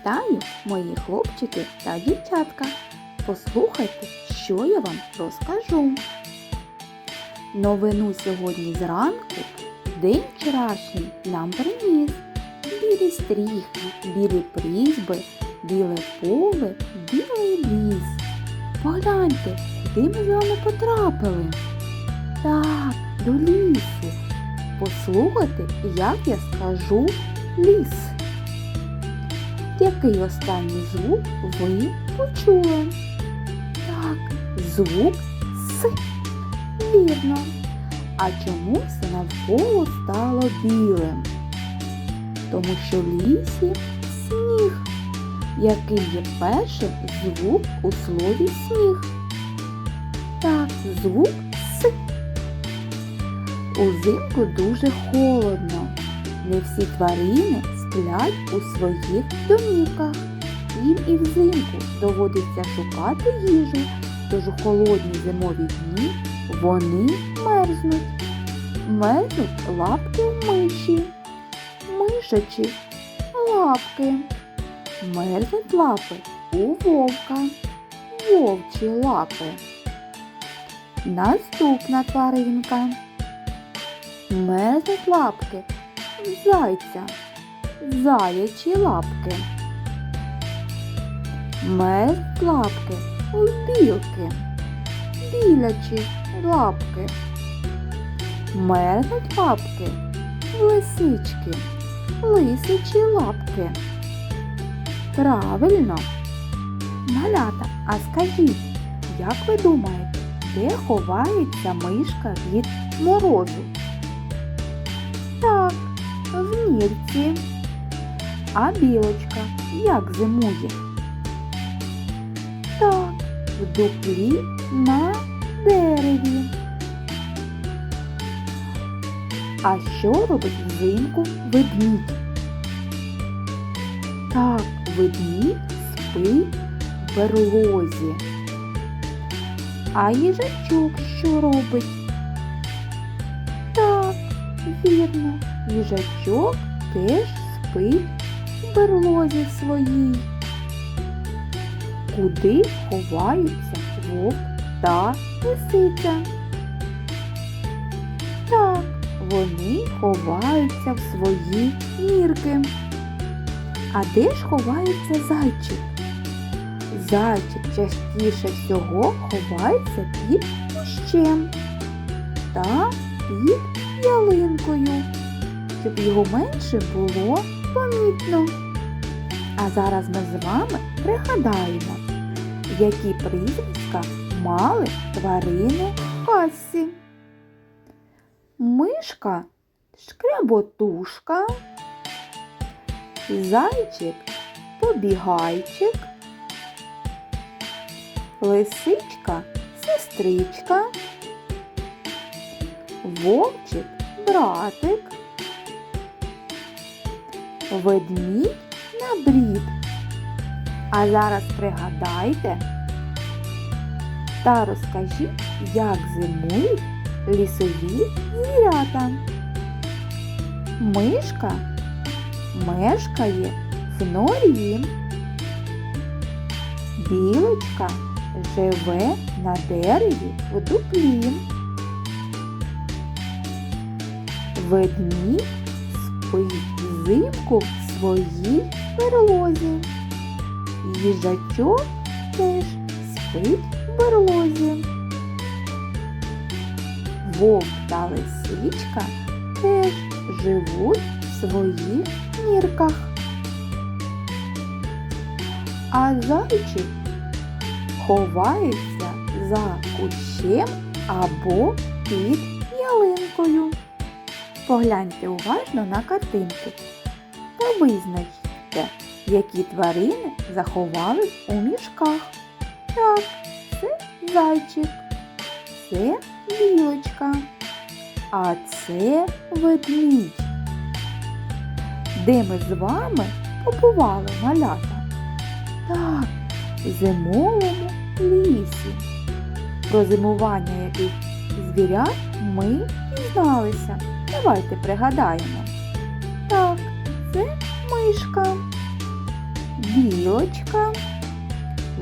Вітаю, мої хлопчики та дівчатка. Послухайте, що я вам розкажу. Новину сьогодні зранку день вчорашній нам приніс. Білі стріхи, білі прізьби, біле поле, білий ліс. Погляньте, куди ми з вами потрапили. Так, до лісу. Послухайте, як я скажу ліс. Який останній звук ви почули? Так, звук С. Вірно. А чому все навколо стало білим? Тому що в лісі сніг. Який є перший звук у слові сніг? Так, звук С. Узимку дуже холодно. Не всі тварини сплять у своїх домівках. Їм і взимку доводиться шукати їжу, тож у холодні зимові дні вони мерзнуть. Мерзнуть лапки в миші, мишачі лапки. Мерзнуть лапи у вовка, вовчі лапи. Наступна тваринка. Мерзнуть лапки зайця, заячі лапки. Мерзнуть лапки у білки, білячі лапки. Мерзнуть лапки лисички, лисичі лапки. Правильно. Малята, а скажіть, як ви думаєте, де ховається мишка від морозу? Так, в нірці. А білочка як зимує? Так, в дуплі на дереві. А що робить взимку ведмідь? Так, ведмідь спить в берлозі. А їжачок що робить? Так, вірно, їжачок теж спить в берлозі своїй. Куди ховаються вовк та лисиця? Так, вони ховаються в свої нірки. А де ж ховається зайчик? Зайчик частіше всього ховається під кущем та під ялинкою, щоб його менше було помітно. А зараз ми з вами пригадаємо, які прізвиська мали тварини в касі. Мишка, шкряботушка, зайчик, побігайчик, лисичка, сестричка, вовчик, братик, ведмідь на брід. А зараз пригадайте та розкажіть, як зимують лісові звірята. Мишка мешкає в норі. Білочка живе на дереві в дуплі. Ведмідь спить взимку в своїй берлозі. Їжачок теж спить в берлозі. Вовк та лисичка теж живуть в своїх нірках. А зайчик ховається за кущем або під ялинкою. Погляньте уважно на картинки та визначте, які тварини заховались у мішках. Так, це зайчик, це білочка, а це ведмідь. Де ми з вами побували малята? Так, зимовому лісі. Про зимування яких звірят ми дізналися. Давайте пригадаємо. Так, це мишка. білочка,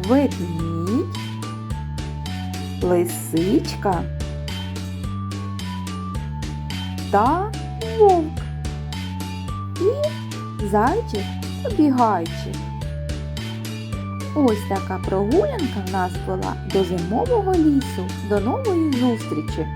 ведмідь, лисичка та вовк і зайчик побігайчик. Ось така прогулянка в нас була до зимового лісу. До нової зустрічі!